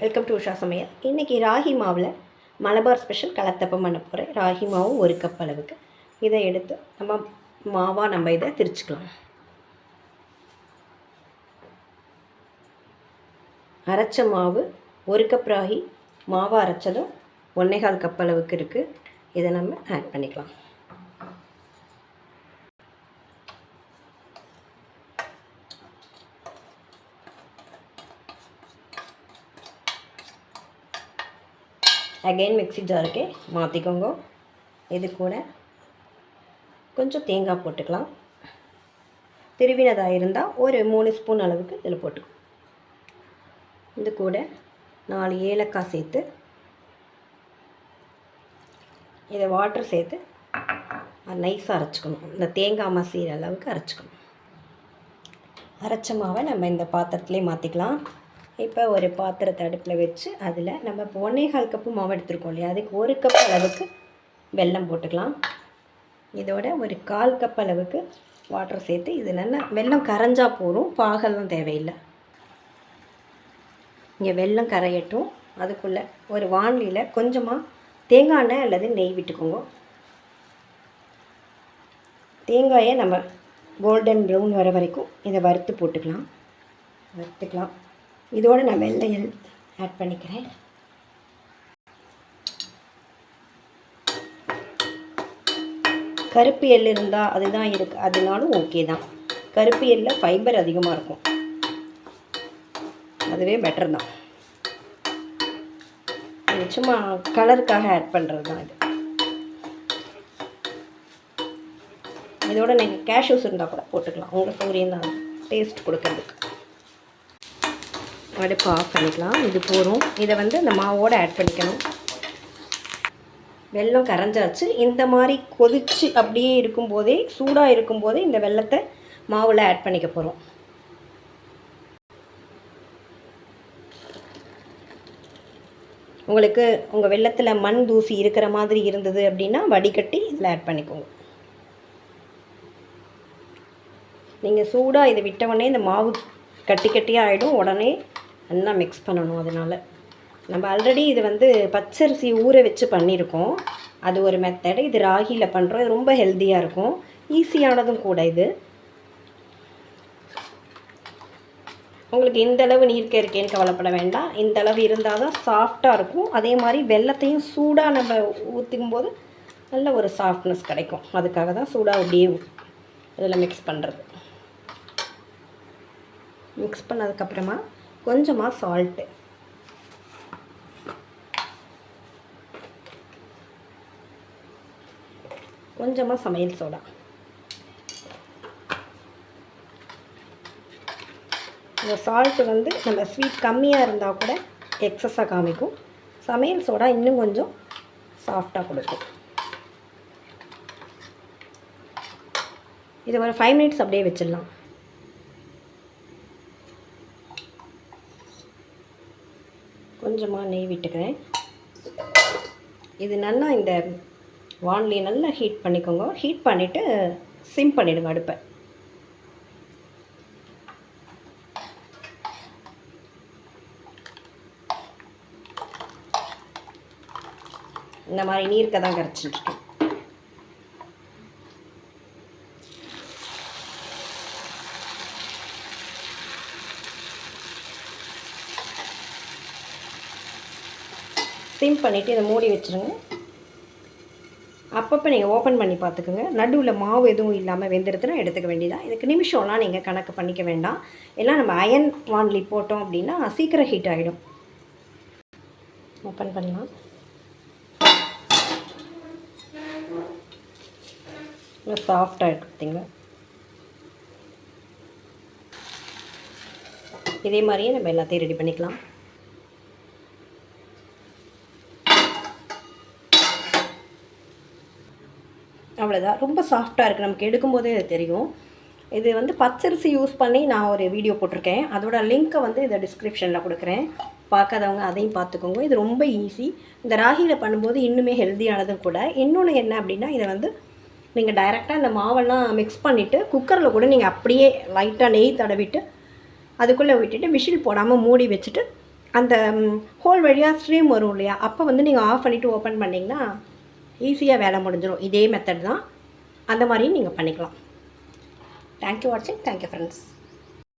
Welcome to Usha சமையல். இன்றைக்கி ராகி மாவில் மலபார் ஸ்பெஷல் கலத்தப்பம் பண்ண போகிறேன் ராகி மாவு ஒரு கப் அளவுக்கு. இதை எடுத்து நம்ம மாவாக நம்ம இதை திரிச்சுக்கலாம். அரைச்ச மாவு ஒரு கப் ராகி மாவை அரைச்சதும் ஒன்னேகால் கப் அளவுக்கு இருக்குது இதை நம்ம ஆட் பண்ணிக்கலாம். அகைன் மிக்ஸி ஜாருக்கு மாற்றிக்கோங்க இது கூட கொஞ்சம் தேங்காய் போட்டுக்கலாம். திருவினதாக இருந்தால் ஒரு மூணு ஸ்பூன் அளவுக்கு இதில் போட்டுக்கோ. இது கூட நாலு ஏலக்காய் சேர்த்து இதை வாட்டர் சேர்த்து நைஸாக அரைச்சிக்கணும். இந்த தேங்காய் மசீர அளவுக்கு அரைச்சிக்கணும். அரைச்ச மாவை நம்ம இந்த பாத்திரத்துலேயே மாற்றிக்கலாம் இப்போ ஒரு பாத்திரத்தை அடுப்பில் வச்சு அதில் நம்ம இப்போ ஒன்றேகால் கப்பு மாவு எடுத்துருக்கோம் இல்லையா? அதுக்கு ஒரு கப் அளவுக்கு வெல்லம் போட்டுக்கலாம். இதோட ஒரு கால் கப் அளவுக்கு வாட்டர் சேர்த்து இது நல்லா வெல்லம் கரைஞ்சால் போதும். பாகெல்லாம் தேவையில்லை. இங்கே வெல்லம் கரையட்டும். அதுக்குள்ளே ஒரு வானிலையில் கொஞ்சமாக தேங்காய் எண்ணெய் அல்லது நெய் விட்டுக்கோங்க. தேங்காயை நம்ம கோல்டன் ப்ரௌன் வர வரைக்கும் இதை வறுத்து போட்டுக்கலாம். வறுத்துக்கலாம். இதோடு நான் வெள்ளையல் ஆட் பண்ணிக்கிறேன். கருப்பு எள் இருந்தால் அதுதான் இருக்குது அதனாலும் ஓகே தான். கருப்பு எள்ளில் ஃபைபர் அதிகமாக இருக்கும். அதுவே பெட்டர் தான். இது சும்மா கலருக்காக ஆட் பண்ணுறது தான் இது. இதோட நீங்கள் கேஷ்யூஸ் இருந்தால் கூட போட்டுக்கலாம். உங்களுக்கு சௌரியம் தான் டேஸ்ட் கொடுக்கறதுக்கு. அடுப்பு ஆஃப் பண்ணிக்கலாம். இது போதும். இதை வந்து இந்த மாவோடு ஆட் பண்ணிக்கணும். வெல்லம் கரைஞ்சாச்சு. இந்த மாதிரி கொதிச்சு அப்படியே இருக்கும்போதே சூடாக இருக்கும்போதே இந்த வெள்ளத்தை மாவில் ஆட் பண்ணிக்க போகிறோம் உங்களுக்கு உங்கள் வெள்ளத்தில் மண் தூசி இருக்கிற மாதிரி இருந்தது அப்படின்னா வடிகட்டி இதில் ஆட் பண்ணிக்கோங்க. நீங்கள் சூடாக இதை விட்டவுடனே இந்த மாவு கட்டி கட்டியாக ஆகிடும் உடனே நல்லா மிக்ஸ் பண்ணணும் அதனால். நம்ம ஆல்ரெடி இது வந்து பச்சரிசி ஊற வச்சு பண்ணியிருக்கோம் அது ஒரு மெத்தடு இது ராகியில் பண்ணுறோம் இது ரொம்ப ஹெல்த்தியாக இருக்கும். ஈஸியானதும் கூட இது. உங்களுக்கு இந்த அளவு நீர்க்க இருக்கேன்னு கவலைப்பட வேண்டாம். இந்த அளவு இருந்தால் தான் சாஃப்டாக இருக்கும். அதே மாதிரி வெள்ளத்தையும் சூடாக நம்ம ஊற்றிக்கும் போது நல்ல ஒரு சாஃப்ட்னஸ் கிடைக்கும். அதுக்காக தான் சூடாக அப்படியே இதில் மிக்ஸ் பண்ணுறது மிக்ஸ் பண்ணதுக்கப்புறமா கொஞ்சமாக சால்ட்டு கொஞ்சமாக சமையல் சோடா. இந்த சால்ட்டு வந்து நம்ம ஸ்வீட் கம்மியாக இருந்தால் கூட எக்ஸஸாக காமிக்கும். சமையல் சோடா இன்னும் கொஞ்சம் சாஃப்டாக கொடுக்கும். இது ஒரு ஃபைவ் மினிட்ஸ் அப்படியே வச்சிடலாம். கொஞ்சமாக நெய் விட்டுக்கிறேன். இது நல்லா இந்த வான்லி நல்லா ஹீட் பண்ணிக்கோங்க. ஹீட் பண்ணிவிட்டு சிம் பண்ணிவிடுங்க அடுப்பை. இந்த மாதிரி நீர்க்க தான் கரைச்சிட்ருக்கேன் சிம் பண்ணிவிட்டு இதை மூடி வச்சுருங்க. அப்பப்போ நீங்கள் ஓப்பன் பண்ணி பார்த்துக்குங்க. நடுவில் மாவு எதுவும் இல்லாமல் வெந்துடுதுன்னா எடுத்துக்க வேண்டியதான் இதுக்கு நிமிஷம்லாம் நீங்கள் கணக்கு பண்ணிக்க வேண்டாம். எல்லாம் நம்ம அயன் வான்லி போட்டோம் அப்படின்னா சீக்கிரம் ஹீட் ஆகிடும் ஓப்பன் பண்ணலாம். சாஃப்டாக இருக்கு பார்த்தீங்களா இதே மாதிரியே நம்ம எல்லாத்தையும் ரெடி பண்ணிக்கலாம். அவ்வளோதான் ரொம்ப சாஃப்டாக இருக்குது நமக்கு எடுக்கும்போதே இது தெரியும். இது வந்து பச்சரிசி யூஸ் பண்ணி நான் ஒரு வீடியோ போட்டிருக்கேன். அதோட லிங்க்கை வந்து இதை டிஸ்கிரிப்ஷனில் கொடுக்குறேன். பார்க்காதவங்க அதையும் பார்த்துக்கோங்க. இது ரொம்ப ஈஸி இந்த ராகியில் பண்ணும்போது இன்னுமே ஹெல்த்தியானதும் கூட. இன்னொன்று என்ன அப்படின்னா இதை வந்து நீங்கள் டைரெக்டாக இந்த மாவெல்லாம் மிக்ஸ் பண்ணிவிட்டு குக்கரில் கூட நீங்கள் அப்படியே லைட்டாக நெய் தடவிட்டு அதுக்குள்ளே விட்டுட்டு விசில் போடாமல் மூடி வச்சுட்டு அந்த ஹோல் வழியாக ஸ்ட்ரீம் வரும் இல்லையா? அப்போ வந்து நீங்கள் ஆஃப் பண்ணிவிட்டு ஓப்பன் பண்ணிங்கன்னா ஈஸியாக வேலை முடிஞ்சிடும் இதே மெத்தட் தான். அந்த மாதிரியும் நீங்கள் பண்ணிக்கலாம். தேங்க்யூ வாட்சிங் தேங்க்யூ ஃப்ரெண்ட்ஸ்